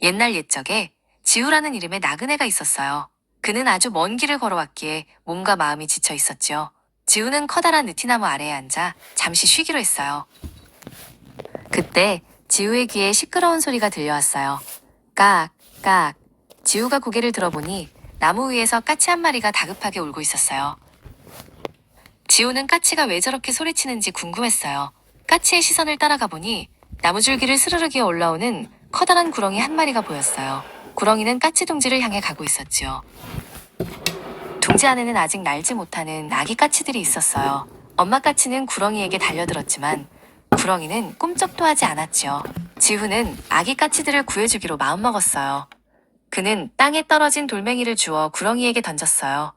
옛날 옛적에 지우라는 이름의 나그네가 있었어요. 그는 아주 먼 길을 걸어왔기에 몸과 마음이 지쳐 있었지요. 지우는 커다란 느티나무 아래에 앉아 잠시 쉬기로 했어요. 그때 지우의 귀에 시끄러운 소리가 들려왔어요. 깍, 깍. 지우가 고개를 들어보니 나무 위에서 까치 한 마리가 다급하게 울고 있었어요. 지우는 까치가 왜 저렇게 소리치는지 궁금했어요. 까치의 시선을 따라가 보니 나무줄기를 스르르 기어 올라오는 커다란 구렁이 한 마리가 보였어요. 구렁이는 까치 둥지를 향해 가고 있었지요. 둥지 안에는 아직 날지 못하는 아기 까치들이 있었어요. 엄마 까치는 구렁이에게 달려들었지만 구렁이는 꿈쩍도 하지 않았지요. 지후는 아기 까치들을 구해주기로 마음먹었어요. 그는 땅에 떨어진 돌멩이를 주워 구렁이에게 던졌어요.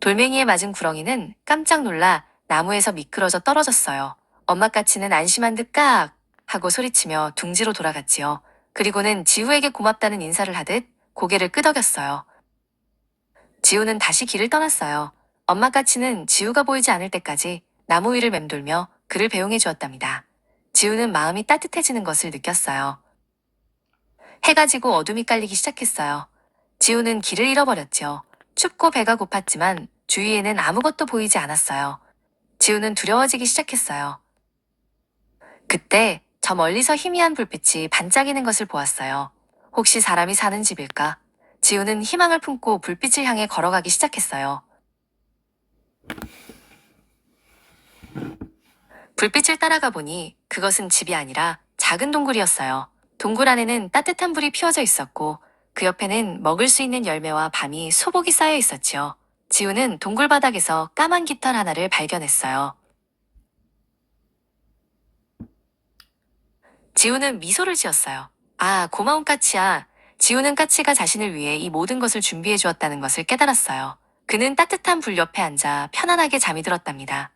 돌멩이에 맞은 구렁이는 깜짝 놀라 나무에서 미끄러져 떨어졌어요. 엄마 까치는 안심한 듯 깍! 하고 소리치며 둥지로 돌아갔지요. 그리고는 지우에게 고맙다는 인사를 하듯 고개를 끄덕였어요. 지우는 다시 길을 떠났어요. 엄마 까치는 지우가 보이지 않을 때까지 나무 위를 맴돌며 그를 배웅해 주었답니다. 지우는 마음이 따뜻해지는 것을 느꼈어요. 해가 지고 어둠이 깔리기 시작했어요. 지우는 길을 잃어버렸지요. 춥고 배가 고팠지만 주위에는 아무것도 보이지 않았어요. 지우는 두려워지기 시작했어요. 그때 저 멀리서 희미한 불빛이 반짝이는 것을 보았어요. 혹시 사람이 사는 집일까? 지우는 희망을 품고 불빛을 향해 걸어가기 시작했어요. 불빛을 따라가 보니 그것은 집이 아니라 작은 동굴이었어요. 동굴 안에는 따뜻한 불이 피워져 있었고 그 옆에는 먹을 수 있는 열매와 밤이 소복이 쌓여 있었지요. 지우는 동굴 바닥에서 까만 깃털 하나를 발견했어요. 지우는 미소를 지었어요. 아, 고마운 까치야. 지우는 까치가 자신을 위해 이 모든 것을 준비해 주었다는 것을 깨달았어요. 그는 따뜻한 불 옆에 앉아 편안하게 잠이 들었답니다.